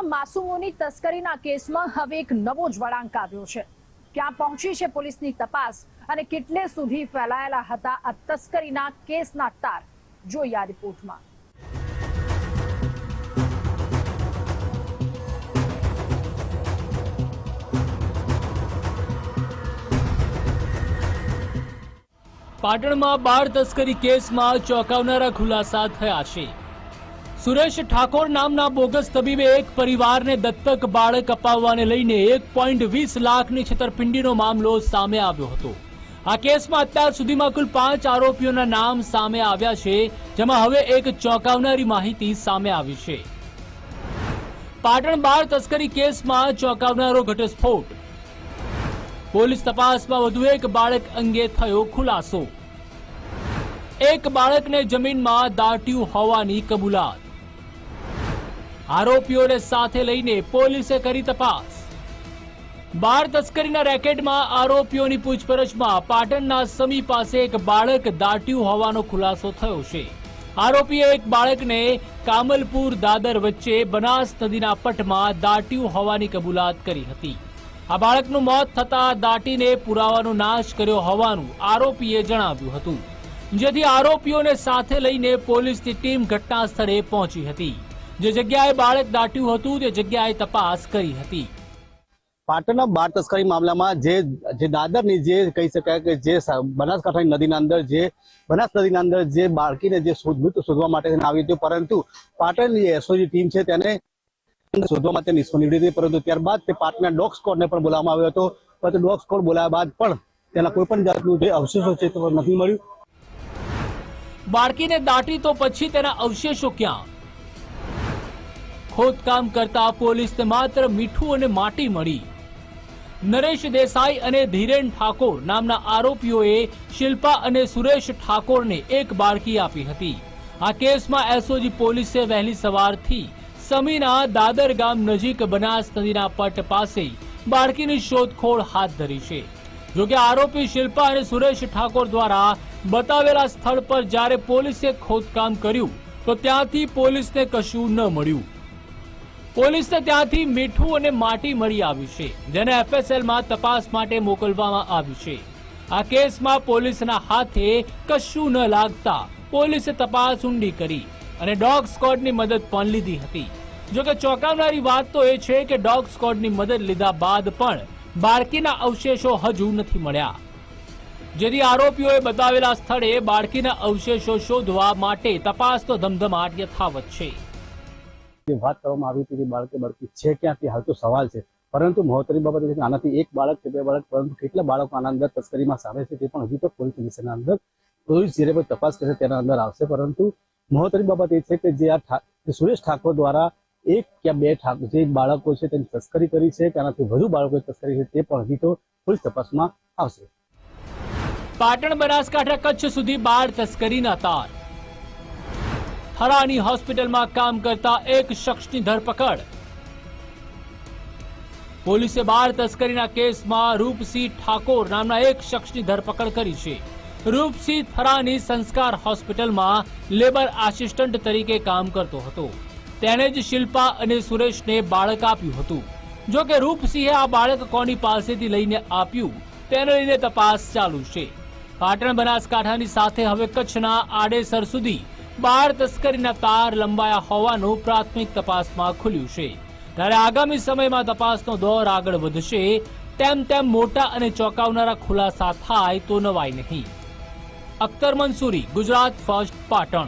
માસૂમોની તસ્કરીના કેસમાં હવે એક નવો જ વળાંક આવ્યો છે. ક્યાં પહોંચી છે પોલીસની તપાસ અને કેટલે સુધી ફેલાયેલા હતા આ તસ્કરીના કેસના તાર? જોઈએ આ રિપોર્ટમાં. પાટણમાં બાળ તસ્કરી કેસમાં ચોંકાવનારા ખુલાસા થયા છે. સુરેશ ઠાકોર નામના બોગસ તબીબે એક પરિવારને દત્તક બાળક અપાવવાને લઈને એક પોઈન્ટ વીસ લાખની છેતરપિંડીનો મામલો સામે આવ્યો હતો. આ કેસમાં અત્યાર સુધીમાં કુલ પાંચ આરોપીઓના નામ સામે આવ્યા છે, જેમાં હવે એક ચોંકાવનારી માહિતી સામે આવી છે. પાટણ બાળ તસ્કરી કેસમાં ચોંકાવનારો ઘટસ્ફોટ. પોલીસ તપાસમાં વધુ એક બાળક અંગે થયો ખુલાસો. એક બાળકને જમીનમાં દાટ્યું હોવાની કબૂલાત. આરોપીઓને સાથે લઈને પોલીસે કરી તપાસ. બાળ તસ્કરીના રેકેટમાં આરોપીઓની પૂછપરછમાં પાટણના સમી પાસે એક બાળક દાટ્યું હોવાનો ખુલાસો થયો છે. આરોપીએ એક બાળકને કામલપુર દાદર વચ્ચે બનાસ નદીના પટમાં દાટ્યું હોવાની કબૂલાત કરી હતી. આ બાળકનું મોત થતા દાટીને પુરાવાનો નાશ કર્યો હોવાનું આરોપીએ જણાવ્યું હતું. જેથી આરોપીઓને સાથે લઈને પોલીસની ટીમ ઘટના સ્થળે પહોંચી હતી. જે જગ્યાએ બાળક દાટ્યું હતું તે જગ્યાએ તપાસ કરી હતી. પાટણના બાળ તસ્કરી મામલામાં જે જે દાદરની જે કહી શકાય કે જે બનાસકાંઠાની નદીના અંદર જે બનાસ નદીના અંદર જે બાળકીને જે મૃત શોધવા માટે આવી હતી પરંતુ પાટણની એસઓજી ટીમ છે તેને શોધવા માટે નિષ્ફળ નીવડી હતી પરંતુ ત્યારબાદ તે પાટણના ડોગ સ્કોડને પણ બોલાવવામાં આવ્યો હતો. પરંતુ ડોગ સ્કોડ બોલાવ્યા બાદ પણ તેના કોઈ પણ જાતનું જે અવશેષો છે તે નથી મળ્યું. બાળકીને દાટી તો પછી તેના અવશેષો ક્યાં? ખોદકામ કરતા પોલીસને માત્ર મીઠું અને માટી મળી. નરેશ દેસાઈ અને ધીરેન ઠાકોર નામના આરોપીઓએ શિલ્પા અને સુરેશ ઠાકોરને એક બાળકી આપી હતી. આ કેસમાં એસઓજી પોલીસે વહેલી સવારથી સમીના દાદર ગામ નજીક બનાસ નદીના પટ પાસે બાળકીની શોધખોળ હાથ ધરી છે. જોકે આરોપી શિલ્પા અને સુરેશ ઠાકોર દ્વારા બતાવેલા સ્થળ પર જ્યારે પોલીસે ખોદકામ કર્યું, તો ત્યાંથી પોલીસને કશું ન મળ્યું. પોલીસને ત્યાંથી મીઠું અને માટી મળી આવ્યું છે, જેને એફએસએલમાં તપાસ માટે મોકલવામાં આવ્યું છે. આ કેસમાં પોલીસના હાથે કશું ન લાગતા પોલીસે તપાસ ઊંડી કરી અને ડોગ સ્કોડની મદદ પણ લીધી હતી. જોકે ચોંકાવનારી વાત તો એ છે કે ડોગ સ્કોડની મદદ લીધા બાદ પણ બાળકીના અવશેષો હજુ નથી મળ્યા. જેથી આરોપીઓએ બતાવેલા સ્થળે બાળકીના અવશેષો શોધવા માટે તપાસ તો ધમધમાટ યથાવત છે. વાત કરવામાં આવી હતી બાળકે બાળકી છે ક્યાંથી હાલ તો સવાલ છે. પરંતુ મહોત્તરી બાબત છે આનાથી એક બાળક કે બે બાળક પરંતુ કેટલા બાળકો આના અંદર તસ્કરીમાં સામે છે તે પણ હજુ તો પોલીસ કમિશનના અંદર પોલીસ જ્યારે તપાસ કરશે તેના અંદર આવશે. પરંતુ મહોત્તરી બાબત એ છે કે જે આ સુરેશ ઠાકોર દ્વારા એક કે બે ઠાકોર જે બાળકો છે તેની તસ્કરી કરી છે તેનાથી વધુ બાળકોએ તસ્કરી છે તે પણ હજી તો પોલીસ તપાસમાં આવશે. પાટણ બનાસકાંઠા કચ્છ સુધી બાળ તસ્કરીના તાર થરાની હોસ્પિટલમાં કામ કરતા એક શખ્સની ધરપકડ. પોલીસે બાળ તસ્કરીના કેસમાં રૂપસિંહ ઠાકોર નામના એક શખ્સની ધરપકડ કરી છે. રૂપસિંહ થરાની સંસ્કાર હોસ્પિટલમાં લેબર આસિસ્ટન્ટ તરીકે કામ કરતો હતો. તેને જ શિલ્પા અને સુરેશને બાળક આપ્યું હતું. જો કે રૂપસિંહે આ બાળક કોની પાસેથી લઈને આપ્યું, તેને લઈને તપાસ ચાલુ છે. પાટણ બનાસકાંઠાની સાથે હવે કચ્છના આડેસર સુધી બાળ તસ્કરીના તાર લંબાયા હોવાનું પ્રાથમિક તપાસમાં ખુલ્યું છે. ત્યારે આગામી સમયમાં તપાસનો દોર આગળ વધશે. તેમ તેમ મોટા અને ચોંકાવનારા ખુલાસા થાય તો નવાય નહીં. અખ્તર મંસૂરી, ગુજરાત ફર્સ્ટ, પાટણ.